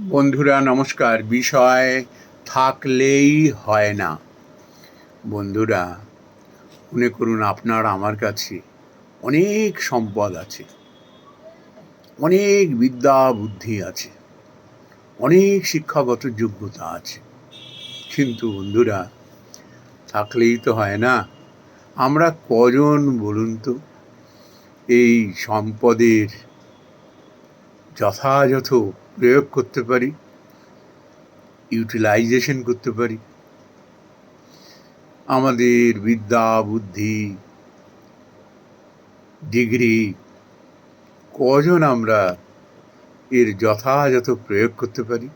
বন্ধুরা, নমস্কার। বিষয় থাকলেই হয় না। বন্ধুরা, মনে করুন আপনার, আমার কাছে অনেক সম্পদ আছে। অনেক বিদ্যা বুদ্ধি আছে। অনেক শিক্ষাগত যোগ্যতা আছে। কিন্তু বন্ধুরা, থাকলেই তো হয় না। আমরা কজন বলুন তো? এই সম্পদের যথাযথ প্রয়োগ করতে পারি ইউটিলাইজেশন করতে পারি। আমাদের বিদ্যা, বুদ্ধি ডিগ্রি কজন আমরা এর যথাযথ প্রয়োগ করতে পারি?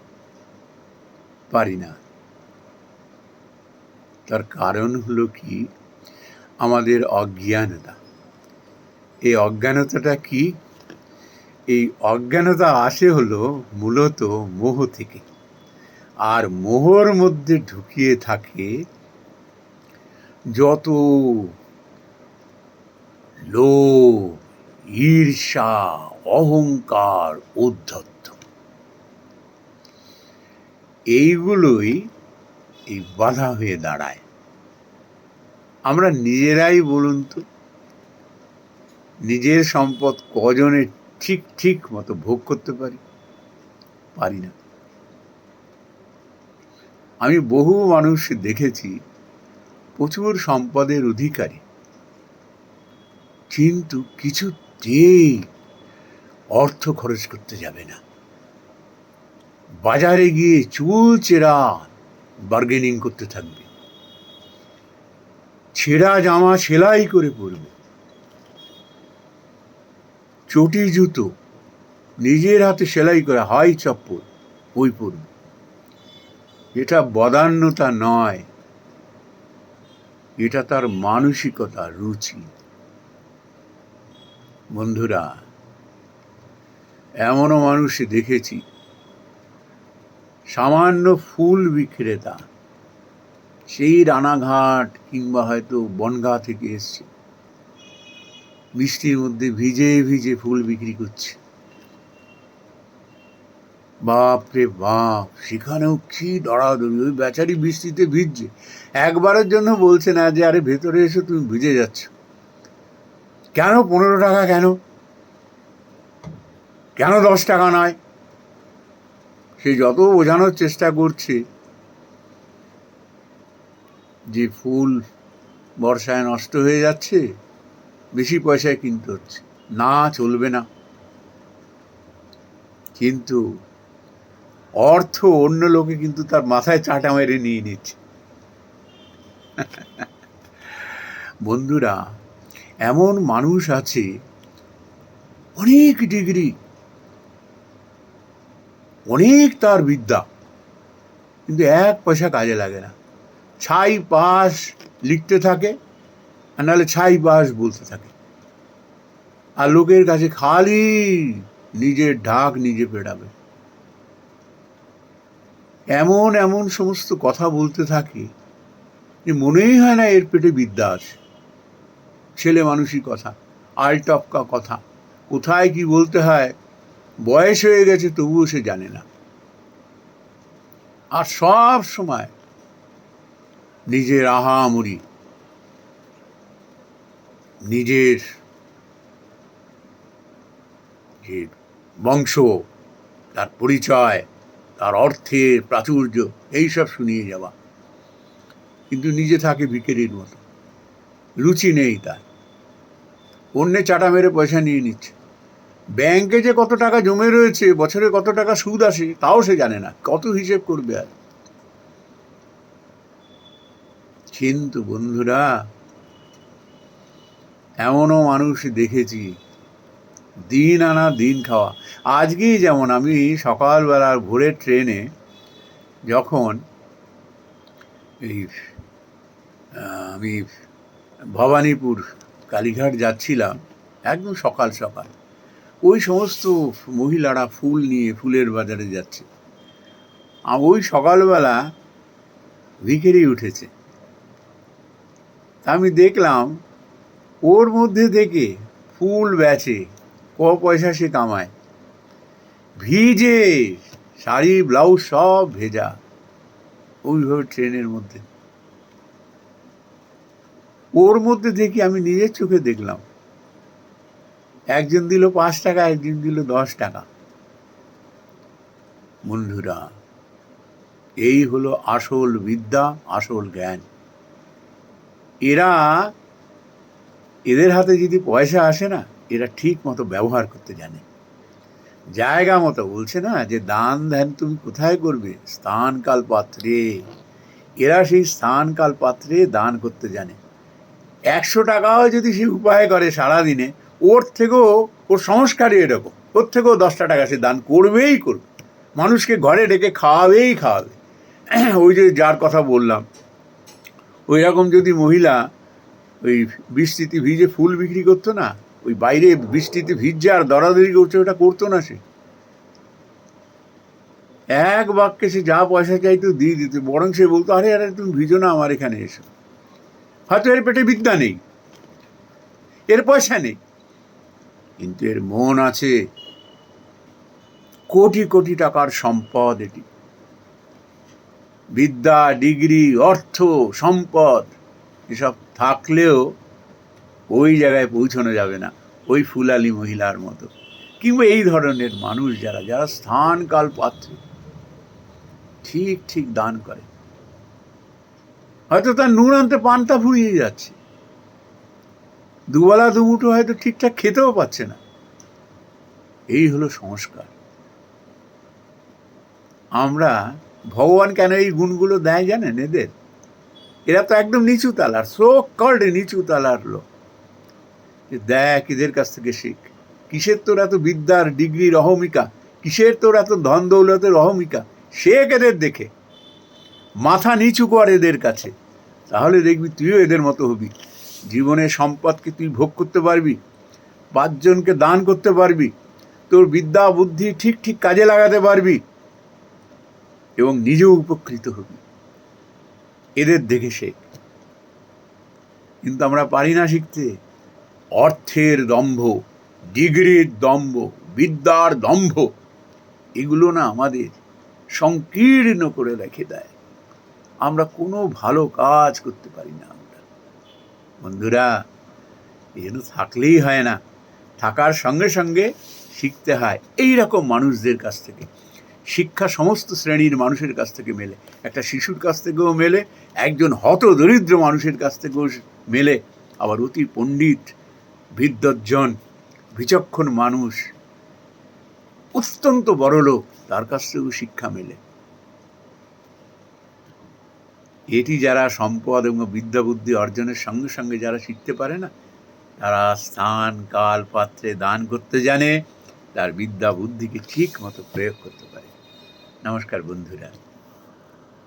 পারি না। তার কারণ হলো কি? আমাদের অজ্ঞানতা। এই অজ্ঞানতাটা কি? এই অজ্ঞানতা আসে হলো মূলত মোহ থেকে। আর মোহর মধ্যে ঢুকিয়ে থাকে যত লোভ, ঈর্ষা, অহংকার উদ্ধত্ত এইগুলোই এই বাধা হয়ে দাঁড়ায়। আমরা নিজেরাই বলুন তো, নিজের সম্পদ কজনের ঠিক ঠিক মতো ভোগ করতে পারি? পারি না। আমি বহু মানুষ দেখেছি প্রচুর সম্পদের অধিকারী। কিন্তু কিছুতেই অর্থ খরচ করতে যাবে না। বাজারে গিয়ে চুল চেরা বার্গেনিং করতে থাকবে। ছেঁড়া জামা সেলাই করে পরবে। চটি জুতো, নিজের হাতে সেলাই করা হাই চপ্পল পরবে। এটা বদান্যতা নয়। এটা তার মানসিকতা, রুচি। বন্ধুরা, এমনও মানুষ দেখেছি, সামান্য ফুল বিক্রেতা, সেই রানাঘাট কিংবা হয়তো বনগা থেকে এসছে। বৃষ্টির মধ্যে ভিজে ভিজে ফুল বিক্রি করছে। বাপ রে বাপ, সেখানেও কি দড়াদড়ি ওই বেচারি বৃষ্টিতে ভিজছে। একবারের জন্য বলছে না যে, আরে ভেতরে এসে, তুমি ভিজে যাচ্ছ। কেন? পনেরো টাকা কেন? কেন দশ টাকা নয়? সে যত বোঝানোর চেষ্টা করছে যে ফুল বর্ষায় নষ্ট হয়ে যাচ্ছে বেশি পয়সায় কিনতে হচ্ছে। না চলবে না। কিন্তু অর্থ অন্য লোকে কিন্তু তার মাথায় চাটা মেরে নিয়ে নিচ্ছে। বন্ধুরা, এমন মানুষ আছে, অনেক ডিগ্রি, অনেক তার বিদ্যা, কিন্তু এক পয়সা কাজে লাগে না। ছাই পাস লিখতে থাকে আর নাহলে ছাই বাস বলতে থাকে। আর লোকের কাছে খালি নিজের ঢাক নিজে পেড়াবে। এমন এমন সমস্ত কথা বলতে থাকে যে মনেই হয় না এর পেটে বিদ্যা আছে। ছেলে মানুষই কথা, আলটপকা কথা, কোথায় কি বলতে হয়, বয়স হয়ে গেছে তবুও সে জানে না। আর সব সময় নিজের আহামরি নিজের যে বংশ, তার পরিচয়, তার অর্থের প্রাচুর্য, এইসব শুনিয়ে যাওয়া। কিন্তু নিজে থাকে ভিকেরির মতো। রুচি নেই তার। অন্যে চাটা মেরে পয়সা নিয়ে নিচ্ছে। ব্যাংকে যে কত টাকা জমে রয়েছে, বছরে কত টাকা সুদ আসে, তাও সে জানে না। কত হিসেব করবে আর? কিন্তু বন্ধুরা এমনও মানুষ দেখেছি। দিন আনা দিন খাওয়া। আজকেই যেমন আমি সকালবেলার ভোরের ট্রেনে যখন এই আমি ভবানীপুর কালীঘাট যাচ্ছিলাম, একদম সকাল সকাল, ওই সমস্ত মহিলারা ফুল নিয়ে ফুলের বাজারে যাচ্ছে। আর ওই সকালবেলা ভিখেরি উঠেছে। আমি দেখলাম ওর মধ্যে থেকে ফুল বেচে ক পয়সা সে কামায়। ভিজে শাড়ি, ব্লাউজ সব ভেজা ওইভাবে ট্রেনের মধ্যে। ওর মধ্যে দেখি আমি নিজের চোখে দেখলাম। একজন দিল পাঁচ টাকা, একজন দিল দশ টাকা। বন্ধুরা, এই হলো আসল বিদ্যা, আসল জ্ঞান। এরা এদের হাতে যদি পয়সা আসে না, এরা ঠিক মতো ব্যবহার করতে জানে। জায়গা মতো বলছে না যে, দান ধ্যান তুমি কোথায় করবে? স্থান কাল পাত্রে। এরা সেই স্থান কাল পাত্রে দান করতে জানে। একশো টাকাও যদি সে উপায় করে সারাদিনে, ওর থেকেও ওর সংস্কারই এরকম। ওর থেকেও দশটা টাকা সে দান করবেই করবে। মানুষকে ঘরে ডেকে খাওয়াবেই খাওয়াবে। ওই যে যার কথা বললাম, ওই রকম যদি মহিলা ওই বৃষ্টিতে ভিজে ফুল বিক্রি করতো না? ওই বাইরে বৃষ্টিতে ভিজছে আর দরাদরি করছে, ওটা করতো না সে। এক বাক্যে সে যা পয়সা চাইতো দিয়ে দিত, বরং সে বলতো, আরে আরে, তুমি ভিজো না আমার এখানে এসো। হয়তো এর পেটে বিদ্যা নেই, এর পয়সা নেই, কিন্তু এর মন আছে কোটি কোটি টাকার সম্পদ এটি। বিদ্যা, ডিগ্রি, অর্থ, সম্পদ। এসব থাকলেও ওই জায়গায় পৌঁছানো যাবে না, ওই ফুলালি মহিলার মতো। কিংবা এই ধরনের মানুষ যারা যারা স্থান কাল পাত্র, ঠিক ঠিক দান করে। হয়তো তার নুন আনতে পান্তা ফুরিয়ে যাচ্ছে। দুবেলা, দুমুঠো হয়তো ঠিকঠাক খেতেও পাচ্ছে না। এই হলো সংস্কার। আমরা ভগবান কেন এই গুণগুলো দেয় জানেন এদের? এরা তো একদম নিচু তালার সো কল্ড নিচু তালার লোক। যে দেখ এদের কাছ থেকে শিখ। কিসের তোর এত বিদ্যার ডিগ্রির অহমিকা? কিসের তোর এত ধন দৌলতের অহমিকা? শেখ এদের দেখে। মাথা নিচু কর এদের কাছে। তাহলে দেখবি তুইও এদের মতো হবি। জীবনের সম্পদকে তুই ভোগ করতে পারবি, পাঁচজনকে দান করতে পারবি, তোর বিদ্যা বুদ্ধি ঠিক ঠিক কাজে লাগাতে পারবি এবং নিজেও উপকৃত হবি। এদের দেখে শেখ কিন্তু আমরা পারি না শিখতে। অর্থের দম্ভ, ডিগ্রির দম্ভ, বিদ্যার দম্ভ, এগুলো না আমাদের সংকীর্ণ করে রেখে দেয়। আমরা কোনো ভালো কাজ করতে পারি না আমরা। বন্ধুরা এন থাকলেই হয় না। থাকার সঙ্গে সঙ্গে শিখতে হয়। এই রকম মানুষদের কাছ থেকে। শিক্ষা সমস্ত শ্রেণির মানুষের কাছ থেকে মেলে। একটা শিশুর কাছ থেকেও মেলে, একজন হত দরিদ্র মানুষের কাছ থেকেও মেলে। আবার অতি পণ্ডিত, বিদ্বজ্জন, বিচক্ষণ মানুষ, অত্যন্ত বড় লোক, তার কাছ থেকেও শিক্ষা মেলে। এটি যারা সম্পদ এবং বিদ্যা বুদ্ধি অর্জনের সঙ্গে সঙ্গে যারা শিখতে পারে না, তারা স্থান, কাল, পাত্রে দান করতে জানে, তার বিদ্যা বুদ্ধিকে ঠিক মতো প্রয়োগ করতে পারে। নমস্কার বন্ধুরা।